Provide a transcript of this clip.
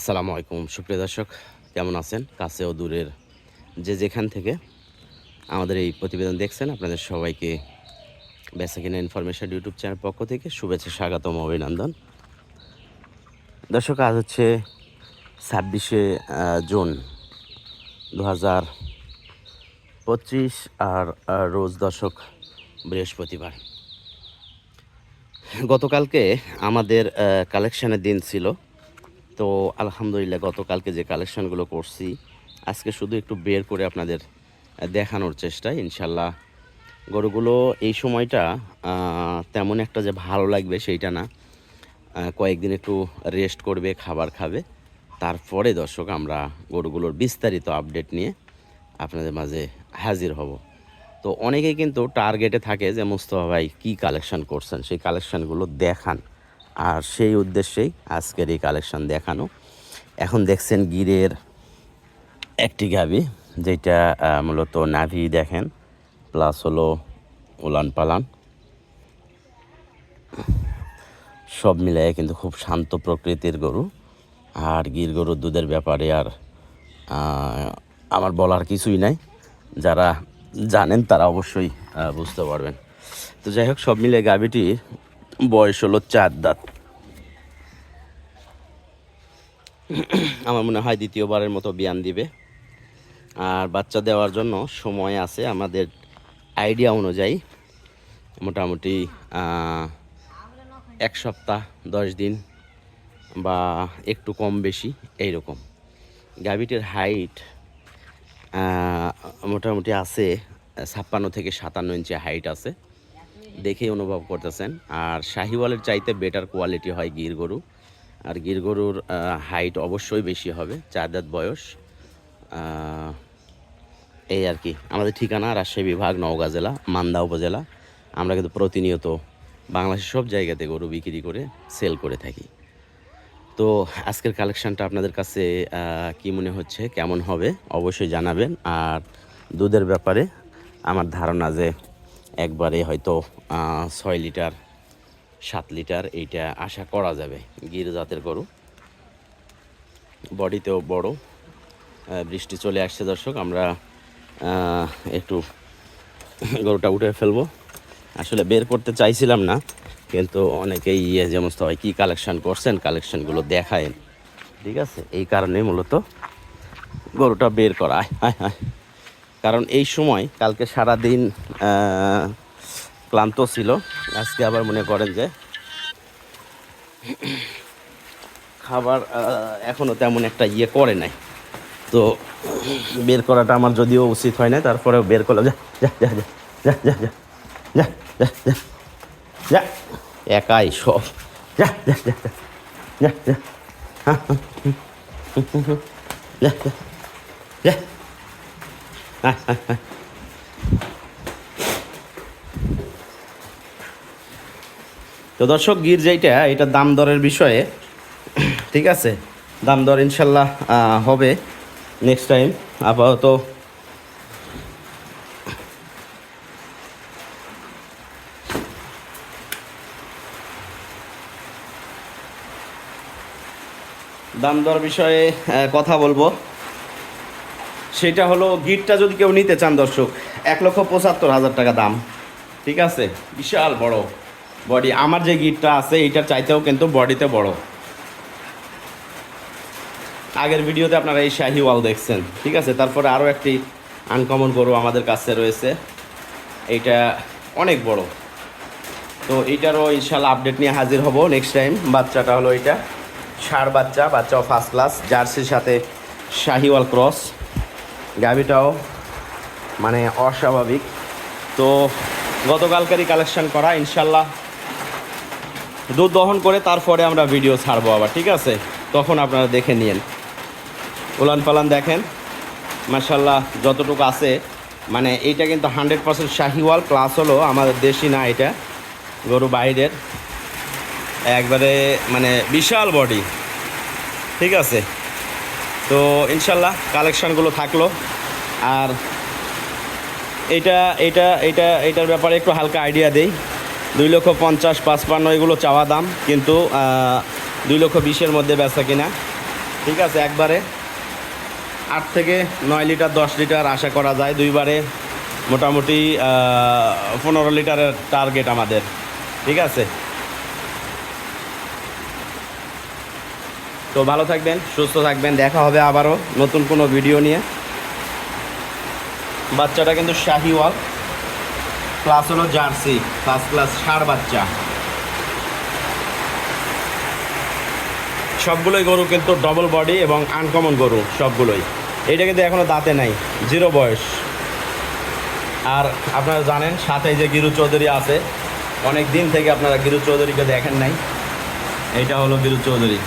আসসালামু আলাইকুম। সুপ্রিয় দর্শক, কেমন আছেন? কাছে ও দূরের যে যেখান থেকে আমাদের এই প্রতিবেদন দেখছেন, আপনাদের সবাইকে বেসা কিনা ইনফরমেশন ইউটিউব চ্যানেল পক্ষ থেকে শুভেচ্ছা, স্বাগতম, অভিনন্দন। দর্শক, আজ হচ্ছে ছাব্বিশে জুন দু হাজার পঁচিশ আর রোজ দর্শক বৃহস্পতিবার। গতকালকে আমাদের কালেকশনের দিন ছিল। তো আলহামদুলিল্লাহ গতকালকে যে কালেকশনগুলো করছি, আজকে শুধু একটু বের করে আপনাদের দেখানোর চেষ্টা, ইনশাল্লাহ। গরুগুলো এই সময়টা তেমন একটা যে ভালো লাগবে সেইটা না। কয়েকদিন একটু রেস্ট করবে, খাবার খাবে। তারপরে দর্শক, আমরা গরুগুলোর বিস্তারিত আপডেট নিয়ে আপনাদের মাঝে হাজির হব। তো অনেকেই কিন্তু টার্গেটে থাকে যে, মুস্তফা ভাই, কী কালেকশন করছেন? সেই কালেকশানগুলো দেখান। আর সেই উদ্দেশ্যেই আজকের এই কালেকশন দেখানো। এখন দেখছেন গিরের একটি গাবি, যেটা মূলত নাভি দেখেন প্লাস হলো উলান পালান। সব মিলিয়ে কিন্তু খুব শান্ত প্রকৃতির গরু। আর গির গরুর দুধের ব্যাপারে আর আমার বলার কিছুই নাই। যারা জানেন তারা অবশ্যই বুঝতে পারবেন। তো যাই হোক, সব মিলে গাভিটি বয়স হলো চার দাঁত। আমার মনে হয় দ্বিতীয়বারের মতো বিয়ান দিবে। আর বাচ্চা দেওয়ার জন্য সময় আছে আমাদের আইডিয়া অনুযায়ী। মোটামুটি এক সপ্তাহ, দশ দিন বা একটু কম বেশি এইরকম। গাভিটির হাইট মোটামুটি আছে ছাপ্পান্ন থেকে সাতান্ন ইঞ্চি হাইট আছে। দেখেই অনুভব করতেছেন। আর শাহিওয়ালের চাইতে বেটার কোয়ালিটি হয় গির গরু। আর গির গরুর হাইট অবশ্যই বেশি হবে, চার দাঁত বয়স। এই আর কি, আমাদের ঠিকানা রাজশাহী বিভাগ, নওগাঁ জেলা, মান্দা উপজেলা। আমরা কিন্তু প্রতিনিয়ত বাংলাদেশের সব জায়গাতে গরু বিক্রি করে সেল করে থাকি। তো আজকের কালেকশানটা আপনাদের কাছে কি মনে হচ্ছে, কেমন হবে, অবশ্যই জানাবেন। আর দুধের ব্যাপারে আমার ধারণা যে একবারে হয়তো ছয় লিটার, সাত লিটার এইটা আশা করা যাবে। গির জাতের গরু। বডিতেও বড়। বৃষ্টি চলে আসছে দর্শক, আমরা একটু গরুটা উঠে ফেলব। আসলে বের করতে চাইছিলাম না, কিন্তু অনেকেই ইয়ে যে হয়, কী কালেকশান করছেন, কালেকশানগুলো দেখায়েন ঠিক আছে? এই কারণে মূলত গরুটা বের করা। আয় আয় আয় কারণ এই সময় কালকে সারা দিন ক্লান্ত ছিল আজকে আবার মনে করেন যে খাবার এখনও তেমন একটা ইয়ে করে নাই তো বের করাটা আমার যদিও উচিত হয় না তারপরেও বের করলাম যা যা যা যা যা যা যা যা যা যা যা একাই সব যা যা যা যা যা যা হ্যাঁ, হ্যাঁ, যা যা যা। তো দর্শক গির যেইটা এটা দাম দরের বিষয়ে, ঠিক আছে? দাম দর ইনশাল্লাহ হবে নেক্সট টাইম আপাতত। দাম দর বিষয়ে কথা বলব। সেটা হলো গিটটা যদি কেউ নিতে চান দর্শক, এক লক্ষ পঁচাত্তর হাজার টাকা দাম। ঠিক আছে? বিশাল বড় বডি আমার যে গিটটা আছে, এইটার চাইতেও কিন্তু বডিতে বড়। আগের ভিডিওতে আপনারা এই শাহি ওয়াল দেখছেন। ঠিক আছে? তারপরে আরও একটি আনকমন গরু আমাদের কাছে রয়েছে। এইটা অনেক বড়। তো এইটারও ইনশাল্লাহ আপডেট নিয়ে হাজির হব নেক্সট টাইম বাচ্চাটা হলো এটা ষাঁড় বাচ্চা, বাচ্চাও ফার্স্ট ক্লাস জার্সির সাথে শাহিওয়াল ক্রস গাভিটাও মানে অস্বাভাবিক। তো গতকালকারই কালেকশন করা, ইনশাল্লাহ দুধ দহন করে তারপরে আমরা ভিডিও ছাড়বো আবার, ঠিক আছে? তখন আপনারা দেখে নিন উলান পালান দেখেন মার্শাল্লাহ যতটুকু আছে মানে এইটা কিন্তু হান্ড্রেড পার্সেন্ট শাহিওয়াল প্লাস হলো আমাদের দেশি না এটা, গরু বাইরের। একবারে মানে বিশাল বডি ঠিক আছে? তো ইনশাল্লাহ কালেকশানগুলো থাকল। আর এটা এটা এটা, এটার ব্যাপারে একটু হালকা আইডিয়া দেই। দুই লক্ষ পঞ্চাশ, পাঁচপান্ন, এগুলো চাওয়া দাম, কিন্তু দুই লক্ষ বিশের মধ্যে বেচা কিনা। ঠিক আছে, একবারে আট থেকে নয় লিটার, দশ লিটার আশা করা যায়। দুইবারে মোটামুটি পনেরো লিটারের টার্গেট আমাদের। ঠিক আছে? তো ভালো থাকবেন, সুস্থ থাকবেন। দেখা হবে আবারও নতুন কোনো ভিডিও নিয়ে। বাচ্চাটা কিন্তু শাহিওয়াল। ক্লাস হলো জার্সি ফার্স্ট ক্লাস ষাড় বাচ্চা। সবগুলোই গরু কিন্তু ডবল বডি এবং আনকমন গরু, সবগুলোই। এইটা কিন্তু এখনও দাঁতে নাই জিরো বয়স। আর আপনারা জানেন সাথে যে গিরু চৌধুরী আছে অনেক দিন থেকে আপনারা গিরু চৌধুরীকে দেখেন নাই। এটা হলো গিরু চৌধুরী।